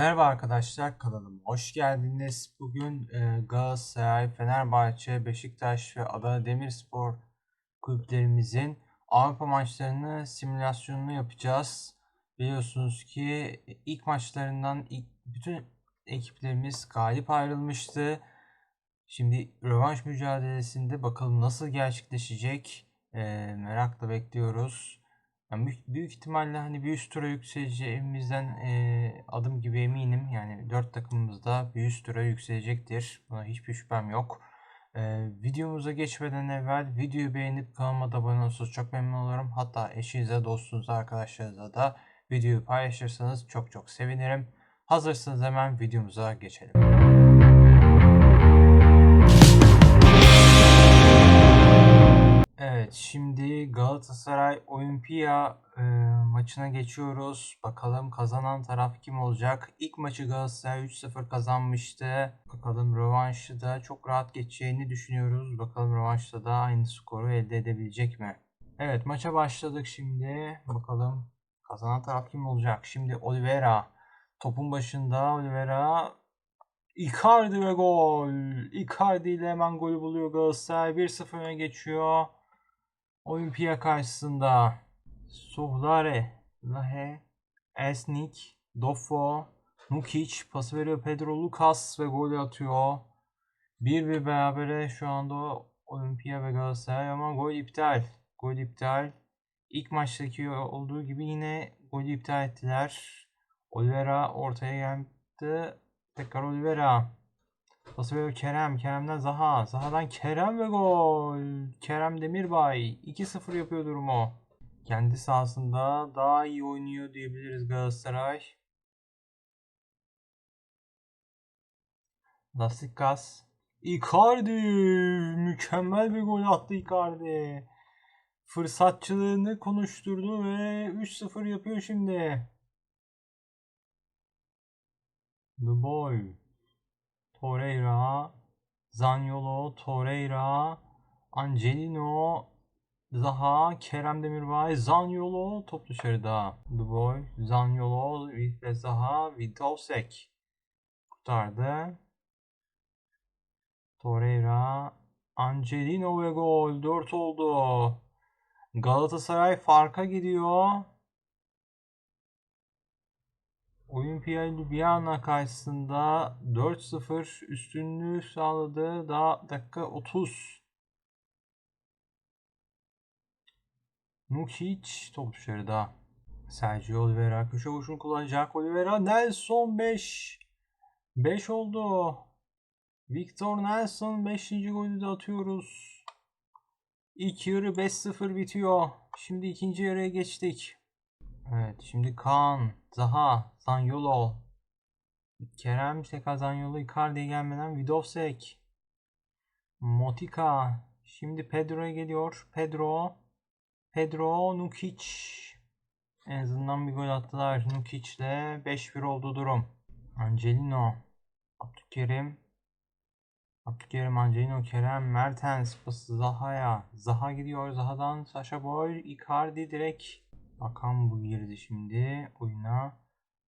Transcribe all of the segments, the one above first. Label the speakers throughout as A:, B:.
A: Merhaba arkadaşlar kanalıma hoş geldiniz. Bugün e, Galatasaray, Fenerbahçe, Beşiktaş ve Adana Demirspor kulüplerimizin Avrupa maçlarını simülasyonunu yapacağız. Biliyorsunuz ki ilk maçlarından ilk, bütün ekiplerimiz galip ayrılmıştı. Şimdi rövanş mücadelesinde bakalım nasıl gerçekleşecek E, merakla bekliyoruz. Yani büyük, ihtimalle hani bir üst tura yükseleceğimizden e, adım gibi eminim. Yani dört takımımız da bir üst tura yükselecektir. Buna hiçbir şüphem yok. E, videomuza geçmeden evvel videoyu beğenip kanalıma da abone olursanız çok memnun olurum. Hatta eşinize, dostunuza, arkadaşlarınıza da videoyu paylaşırsanız çok çok sevinirim. Hazırsanız hemen videomuza geçelim. Evet, şimdi Galatasaray Olimpia e, maçına geçiyoruz. Bakalım kazanan taraf kim olacak? İlk maçı Galatasaray 3-0 kazanmıştı. Bakalım rövanşı da çok rahat geçeceğini düşünüyoruz. Bakalım rövanşta da aynı skoru elde edebilecek mi? Evet, maça başladık şimdi. Bakalım kazanan taraf kim olacak? Şimdi Oliveira topun başında Oliveira Icardi ve gol. Icardi ile hemen golü buluyor Galatasaray. 1-0 öne geçiyor. Olimpia karşısında Suhlare, Lahe, Esnik, Dofo, Nukic pası veriyor Pedro Lucas ve golü atıyor. 1-1 berabere şu anda Olimpia ve Galatasaray ama gol iptal. Gol iptal. İlk maçtaki olduğu gibi yine golü iptal ettiler. Oliveira ortaya geldi. Tekrar Oliveira. Pası veriyor Kerem. Kerem'den Zaha. Zaha'dan Kerem ve gol. Kerem Demirbay. 2-0 yapıyor durumu. Kendi sahasında daha iyi oynuyor diyebiliriz Galatasaray. Lastik gaz. Icardi. Mükemmel bir gol attı Icardi. Fırsatçılığını konuşturdu ve 3-0 yapıyor şimdi. The Boy. Torreira, Zaniolo, Torreira, Angelino, Zaha, Kerem Demirbay, Zaniolo top dışarıda. The Boy, Zaniolo ve Zaha, Vidovsek kurtardı. Torreira, Angelino ve gol 4 oldu. Galatasaray farka gidiyor. Olimpia Ljubljana karşısında 4-0 üstünlüğü sağladı. Daha dakika 30. Nukic top dışarıda. Sergio Oliveira köşe vuruşunu kullanacak. Oliveira Nelson 5. 5 oldu. Victor Nelson 5. golü de atıyoruz. İlk yarı 5-0 bitiyor. Şimdi ikinci yarıya geçtik. Evet şimdi Kaan, Zaha, Zanyolo, Kerem tekrar Zanyolo, Icardi'ye gelmeden Vidovsek, Motika, şimdi Pedro'ya geliyor. Pedro, Pedro, Nukic. En azından bir gol attılar Nukic'le. 5-1 oldu durum. Angelino, Abdülkerim, Abdülkerim, Angelino, Kerem, Mertens, Zaha'ya. Zaha gidiyor. Zaha'dan Sasha Boy, Icardi direkt Bakan bu girdi şimdi oyuna.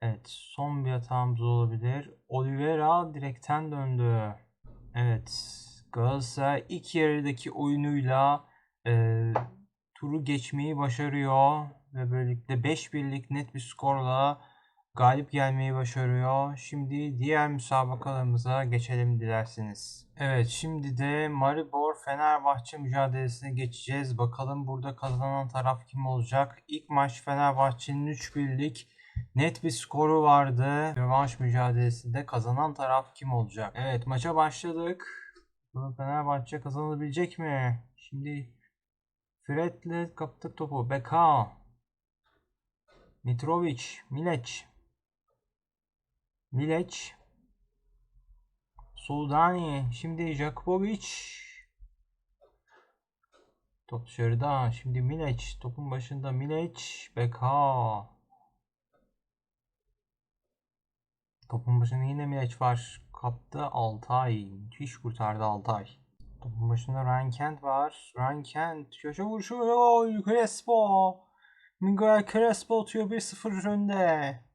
A: Evet son bir hatamız olabilir. Oliveira direkten döndü. Evet Galatasaray ilk yarıdaki oyunuyla e, turu geçmeyi başarıyor. Ve böylelikle 5 birlik net bir skorla galip gelmeyi başarıyor. Şimdi diğer müsabakalarımıza geçelim dilerseniz. Evet şimdi de Maribor Fenerbahçe mücadelesine geçeceğiz. Bakalım burada kazanan taraf kim olacak? İlk maç Fenerbahçe'nin 3 birlik net bir skoru vardı. Rövanş mücadelesinde kazanan taraf kim olacak? Evet maça başladık. Bakalım Fenerbahçe kazanabilecek mi? Şimdi Fred'le kaptık topu. Beka. Mitrovic, Milec, Milec, Soldani, şimdi Jakubovic. Top dışarıda. Şimdi Milec, topun başında Milec, Beka. Topun başında yine Milec var. Kaptı Altay. Müthiş kurtardı Altay. Topun başında Rankent var. Rankent köşe vuruşu. Gol. Crespo. Miguel Crespo atıyor 1-0 önde.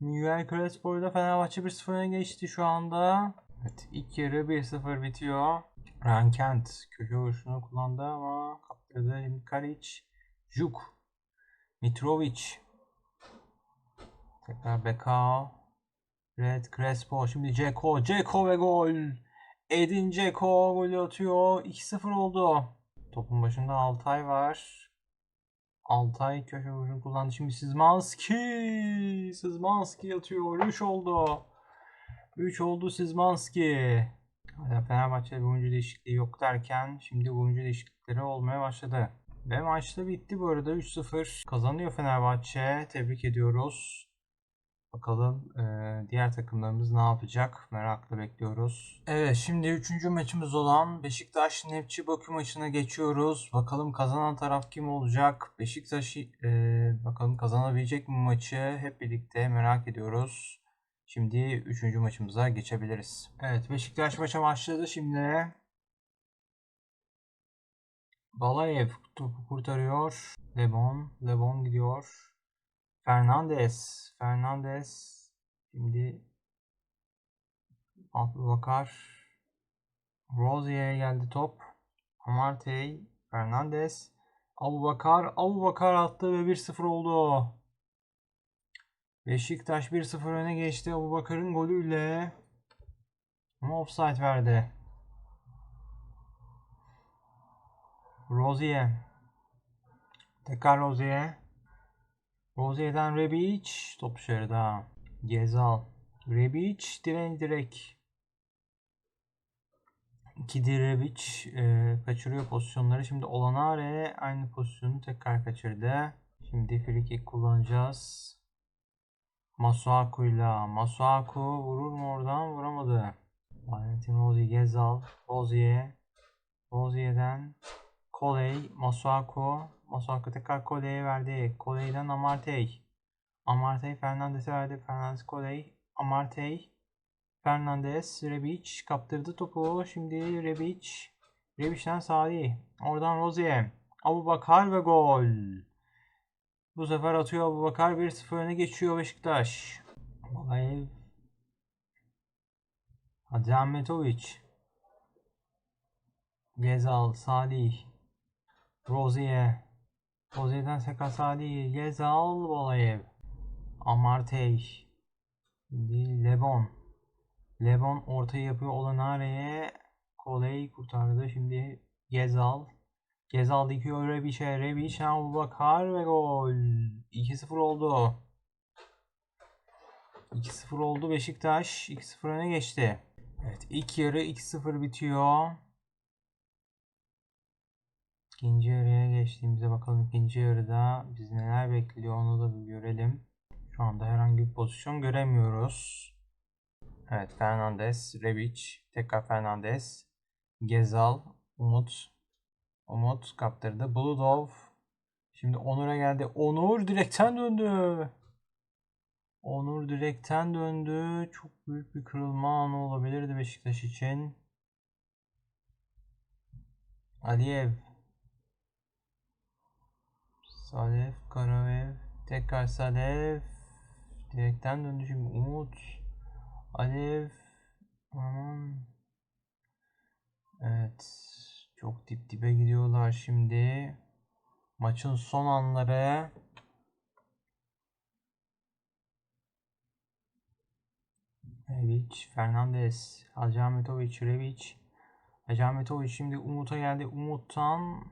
A: Miguel Crespo'yla Fenerbahçe 1-0 öne geçti şu anda. Evet ilk yarı 1-0 bitiyor. Rankent köşe vuruşunu kullandı ama kaptırdı. Şimdi Karic, Juk, Mitrovic. Tekrar Bekao. Red Crespo. Şimdi Ceko. Ceko ve gol. Edin Ceko golü atıyor. 2-0 oldu. Topun başında Altay var. Altay köşe vuruşunu kullandı. Şimdi Szymanski. Szymanski atıyor. 3 oldu. 3 oldu Szymanski. Hala Fenerbahçe'de bir oyuncu değişikliği yok derken şimdi oyuncu değişiklikleri olmaya başladı. Ve maç da bitti bu arada 3-0 kazanıyor Fenerbahçe. Tebrik ediyoruz. Bakalım eee, diğer takımlarımız ne yapacak? Merakla bekliyoruz. Evet şimdi 3. maçımız olan Beşiktaş Nefçi Bakü maçına geçiyoruz. Bakalım kazanan taraf kim olacak? Beşiktaş eee, bakalım kazanabilecek mi maçı? Hep birlikte merak ediyoruz. Şimdi 3. maçımıza geçebiliriz. Evet Beşiktaş maça başladı şimdi. Balayev topu kurtarıyor. Lebon, Lebon gidiyor. Fernandes. Fernandes. Şimdi Abubakar. Rozier'e geldi top. Amartey. Fernandes. Abubakar. Abubakar attı ve 1-0 oldu. Beşiktaş 1-0 öne geçti Abubakar'ın golüyle. Ama offside verdi. Rozier. Tekrar Rozier. Rozier'den Rebic. Top dışarıda. Gezal. Rebic direğin direk. İki Rebic e, kaçırıyor pozisyonları. Şimdi Olanare aynı pozisyonu tekrar kaçırdı. Şimdi free kick kullanacağız. Masuaku'yla. Masuaku vurur mu oradan? Vuramadı. Valentin Rozier, Gezal, Rozier. Rozier'den Koley, Masuaku. Masuaku tekrar Koley'e verdi. Koley'den Amartey. Amartey Fernandes'e verdi. Fernandes Koley. Amartey. Fernandes. Rebic kaptırdı topu. Şimdi Rebic. Rebic'den Salih. Oradan Rozier. Abubakar ve gol. Bu sefer atıyor Abubakar 1-0 öne geçiyor Beşiktaş. Balayev. Hacı Ahmetovic. Gezal, Salih. Rozier. Rozier'den Seka Salih. Gezal, Balayev. Amartey. Lebon. Lebon ortayı yapıyor Olanare'ye. Koley kurtardı. Şimdi Gezal. Gezal dikiyor Rebic'e. Rebic, Abubakar ve gol. 2-0 oldu. 2-0 oldu Beşiktaş. 2-0 öne geçti. Evet ilk yarı 2-0 bitiyor. İkinci yarıya geçtiğimizde bakalım ikinci yarıda bizi neler bekliyor onu da bir görelim. Şu anda herhangi bir pozisyon göremiyoruz. Evet Fernandes, Rebic, tekrar Fernandes, Gezal, Umut, Umut kaptırdı. Buludov. Şimdi Onur'a geldi. Onur direkten döndü. Onur direkten döndü. Çok büyük bir kırılma anı olabilirdi Beşiktaş için. Aliyev. Salev, Karavev. Tekrar Salev. Direkten döndü şimdi Umut. Alev. Aman. Evet. Çok dip dibe gidiyorlar şimdi. Maçın son anları. Hacı Ahmetovic, Rebic. Hacı Ahmetovic şimdi Umut'a geldi. Umut'tan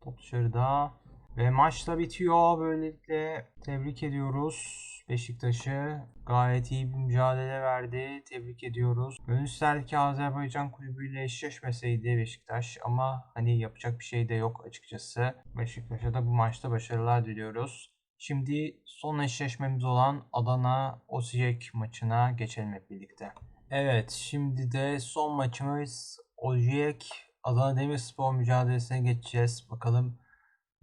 A: top dışarıda. Ve maç da bitiyor. Böylelikle tebrik ediyoruz Beşiktaş'ı. Gayet iyi bir mücadele verdi. Tebrik ediyoruz. Gönül Azerbaycan kulübüyle eşleşmeseydi Beşiktaş. Ama hani yapacak bir şey de yok açıkçası. Beşiktaş'a da bu maçta başarılar diliyoruz. Şimdi son eşleşmemiz olan Adana Osijek maçına geçelim hep birlikte. Evet şimdi de son maçımız Osijek Adana Demirspor mücadelesine geçeceğiz. Bakalım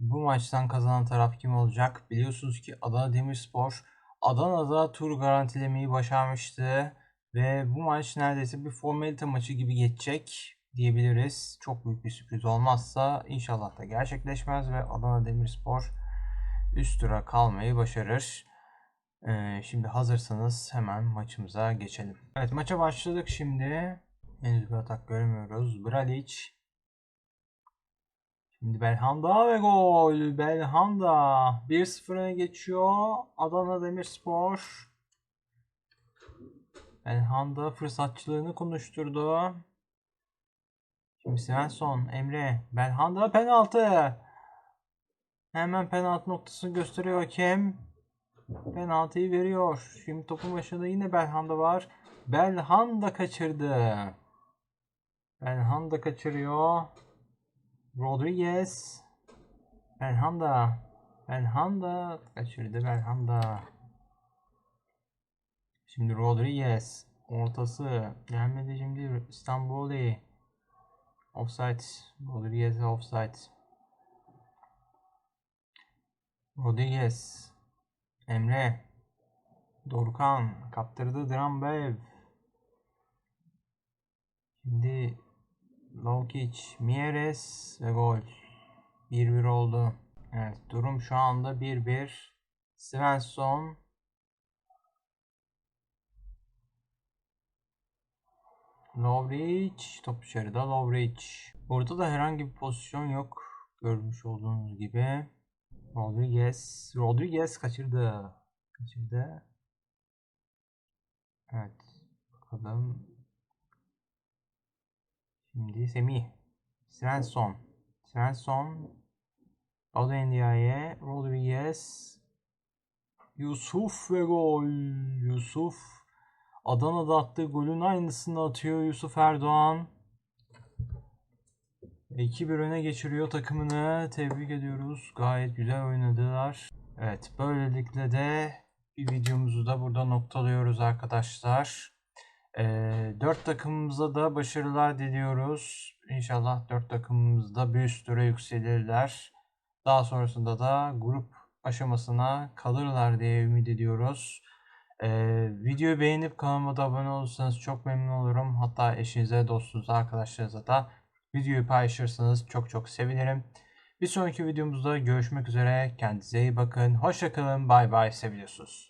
A: bu maçtan kazanan taraf kim olacak? Biliyorsunuz ki Adana Demirspor Adana'da tur garantilemeyi başarmıştı ve bu maç neredeyse bir formalite maçı gibi geçecek diyebiliriz. Çok büyük bir sürpriz olmazsa inşallah da gerçekleşmez ve Adana Demirspor üst tura kalmayı başarır. Ee, şimdi hazırsanız hemen maçımıza geçelim. Evet maça başladık şimdi. Henüz bir atak göremiyoruz. Bralic. Şimdi Belhanda ve gol. Belhanda 1-0 öne geçiyor. Adana Demirspor. Belhanda fırsatçılığını konuşturdu. Şimdi Svensson, Emre, Belhanda penaltı. Hemen penaltı noktasını gösteriyor hakem. Penaltıyı veriyor. Şimdi topun başında yine Belhanda var. Belhanda kaçırdı. Belhanda kaçırıyor. Rodriguez. Belhanda. Belhanda kaçırdı Belhanda. Şimdi Rodriguez. Ortası. Gelmedi şimdi İstanbul'i. Offside. Rodriguez offside. Rodriguez. Emre. Dorukhan. Kaptırdı Drambev. Şimdi Lokic. Mieres ve gol. 1-1 oldu. Evet durum şu anda 1-1. Svensson. Lovric. Top dışarıda Lovric. Burada da herhangi bir pozisyon yok. Görmüş olduğunuz gibi. Rodriguez. Rodriguez kaçırdı. Kaçırdı. Evet. Bakalım. Şimdi Semih. Svensson. Svensson. Adendia'ya. Rodriguez. Yusuf ve gol. Yusuf. Adana'da attığı golün aynısını atıyor Yusuf Erdoğan. 2-1 öne geçiriyor takımını. Tebrik ediyoruz. Gayet güzel oynadılar. Evet böylelikle de bir videomuzu da burada noktalıyoruz arkadaşlar. Ee, 4 takımımıza da başarılar diliyoruz. İnşallah 4 takımımız da bir üst tura yükselirler. Daha sonrasında da grup aşamasına kalırlar diye ümit ediyoruz. Ee, videoyu beğenip kanalıma da abone olursanız çok memnun olurum. Hatta eşinize, dostunuza, arkadaşlarınıza da videoyu paylaşırsanız çok çok sevinirim. Bir sonraki videomuzda görüşmek üzere. Kendinize iyi bakın. Hoşçakalın. Bay bay. Seviyorsunuz.